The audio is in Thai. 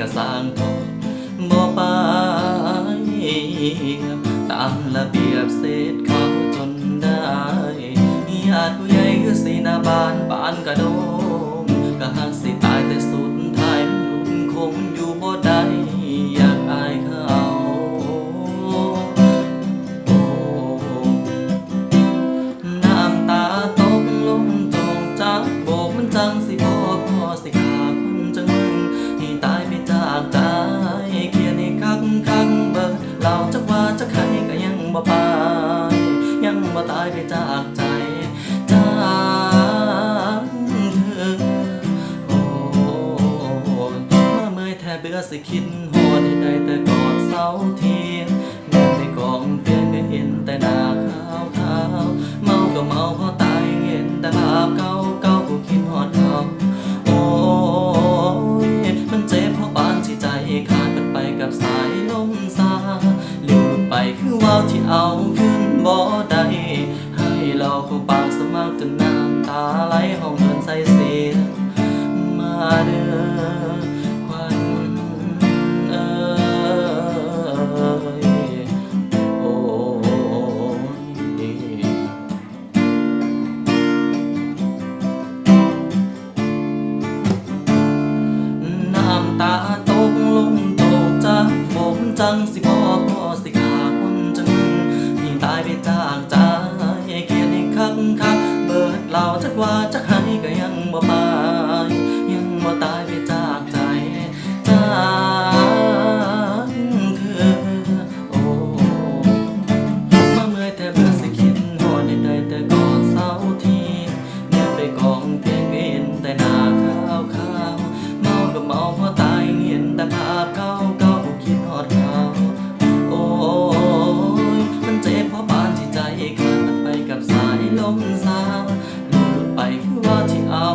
ก็สร้างต่อบ่ไปตามระเบียบเศษเขาจนได้ญาติผู้ใหญ่คือสีนาบานบานกระโด บ่ไปยังบ่ตายไปจากใจจากเธอโอ้ยมาเมื่อยแทบเบื่อสิคิดโหดให้ได้แต่กอดเสาเทียนเดินในกองเตียงก็เห็นแต่หน้าขาวขาวเมาก็เมาเพราะตายเห็นแต่ภาพเก่า คือว่าวที่เอาขึ้นบ่ได้ให้เราเข้าปากสมัครจนน้ำตาไหลห้องเดินใส่เสียงมาเด้อควันเอ่ยโอ้ยน้ำตาตกลงตกจากผมจังสิพ กับสายลมสาวลืดไปแค่ว่าที่เอา